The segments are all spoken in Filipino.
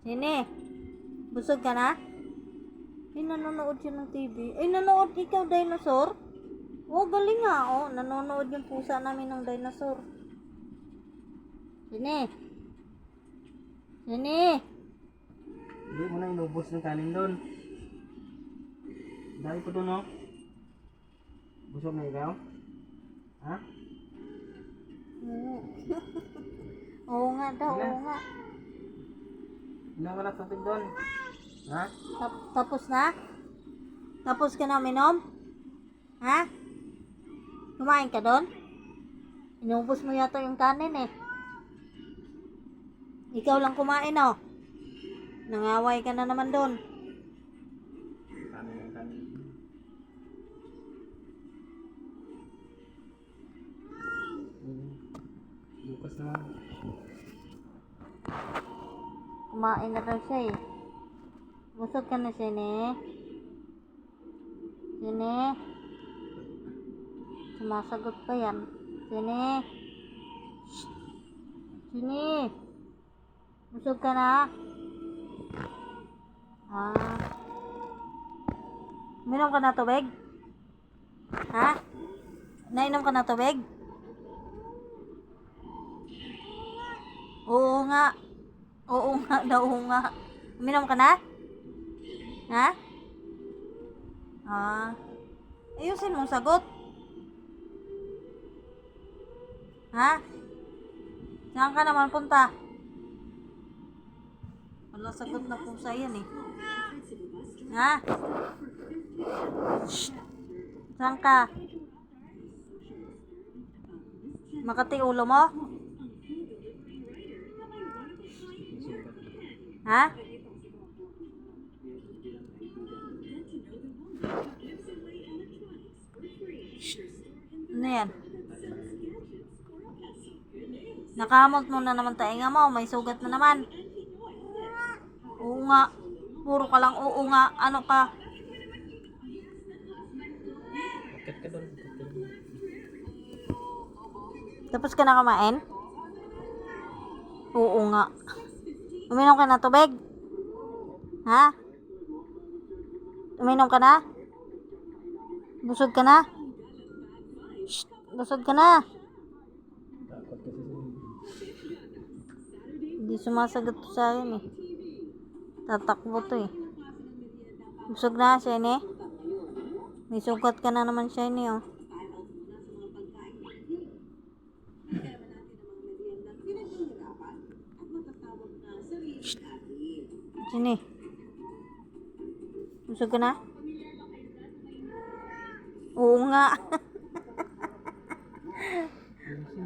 Sini. Busog ka na? Ay, nanonood siya ng TV. Ay, nanonood ikaw, dinosaur? Oh, galing nga. Oh, nanonood yung pusa namin ng dinosaur. Sini. Sini. Hindi mo na inubos ng kanin doon. Dahil pa doon, oh. Busog na ikaw? Ha? Oo. oo nga daw, oo nga. Ka na tubig doon? Ha? Tap- tapos na? Tapos ka na minom? Ha? Kumain ka doon? Inubos mo yata yung kanin eh. Ikaw lang kumain oh. Nangaway ka na naman doon. Kumain na daw siya eh. Busog ka na sini. Sini. Sumasagot pa yan. Sini. Shh. Sini. Busog ka na? Ah. Minom ka na tubig? Ha? Nainom ka na tubig? Oo nga. Oo nga daw, nga. Uminom ka na? Ha? Ah. Ayusin mong sagot. Ha? Saan ka naman punta? Wala sagot na pusa yan eh. Ha? Shh. Saan ka? Makati ulo mo? Ha? Ano yan? Nakamot mo na naman tainga mo. May sugat na naman. Oo nga. Puro ka lang oo nga. Ano ka? Tapos ka na kumain? Oo nga. Uminom ka na tubig? Ha? Uminom ka na? Busog ka na? Shh, busog ka na. Hindi sumasagot to sa akin eh. Tatakbo to eh. Busog na, Shiny? May sugat ka na naman, Shiny oh. Shh. Shiny. Busog ka na? Oo nga.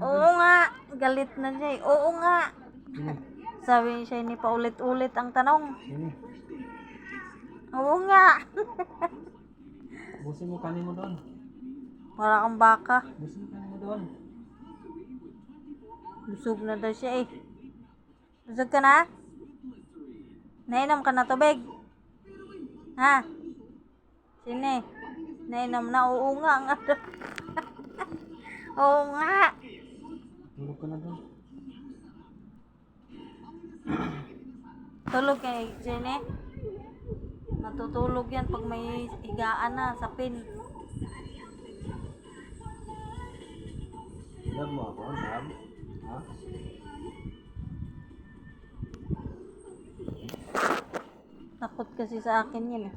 Oo nga. Galit na siya eh. Oo nga. Sabi ni Shiny paulit-ulit ang tanong. Oo nga. Busin mo kanin mo doon. Para kang baka. Busin mo kanin mo doon. Busog na daw siya eh. Busog ka na? Nainom ka na tubig? Ha? Sine? Nainom na? Oo nga nga. Oo nga. Tulog ka na doon. Tulog kay Sine? Natutulog yan pag may higaan na sa pin. Love mo ako, love. Ha? Takot kasi sa akin yan eh.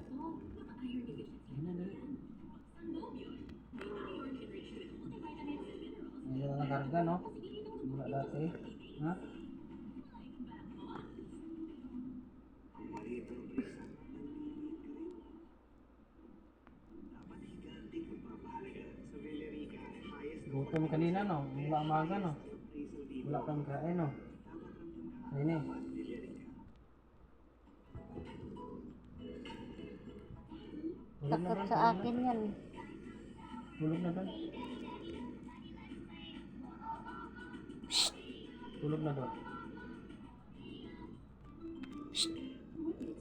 Na nakarga, no? Mula dati. Ha? Gutom kanina, no? Mula umaga, no? Wala kang kain, no? Ayun Takot sa na. akin yan. Tulog na doon. Tulog na doon.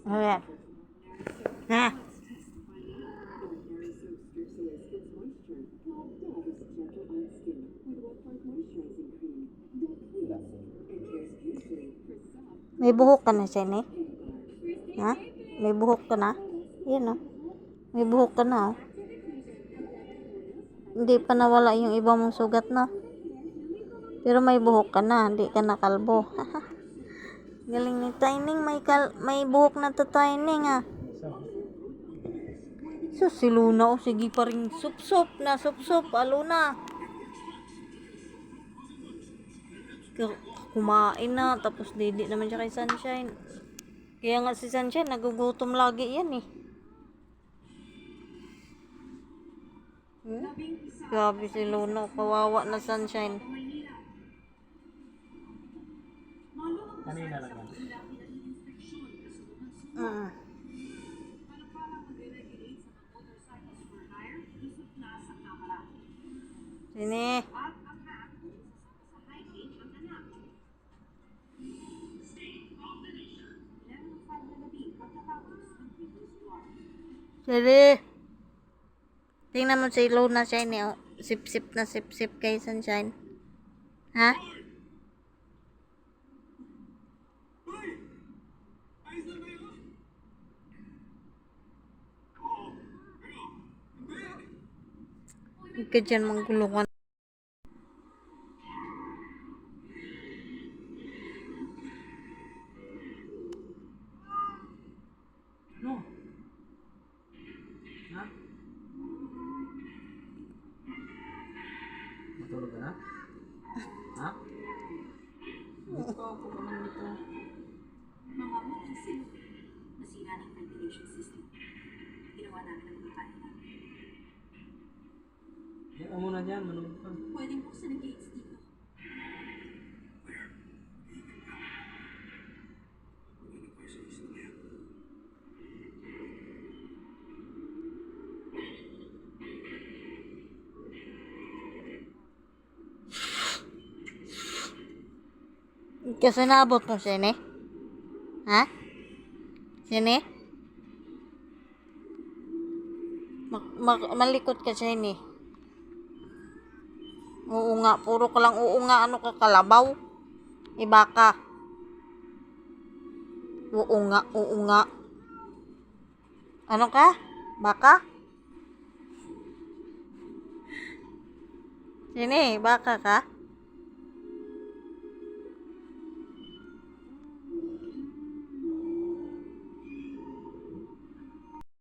Ano yan? Ha? May buhok ka na eh. Ha? May buhok ka na? Yan oh. May buhok ka na oh. Hindi pa nawala yung iba mong sugat na. Pero may buhok ka na, hindi ka nakalbo. Galing ni Tining, may kal may buhok na to Tining ah. So, si Luna oh, sige pa rin sup-sup na sup-sup, alo na. K- Kumain na, tapos didi naman siya kay Sunshine. Kaya nga si Sunshine, nagugutom lagi yan eh. Hmm? Grabe si Luna, kawawa na Sunshine. kanina lang yan. Mm. Sini. Sini. Tingnan mo si Luna Shine oh. Sip-sip na sip-sip kay Sunshine. Ha? Huwag ka dyan manggulungan. No. Ha? Matulog ka na? Ha? Gusto ako naman dito. Mga isip, nasira ng ventilation system. Ginawa namin ang mga kaya namin. Yan ka muna dyan, manood ka. Pwedeng buksan ang gates dito. Kasi naabot mo siya, ne? Ha? Sini? Mak- mak- malikot ka siya, ne? Oo nga, puro ka lang oo nga, ano ka, kalabaw? Iba ka. Oo nga, oo nga. Ano ka? Baka? Sini, baka ka?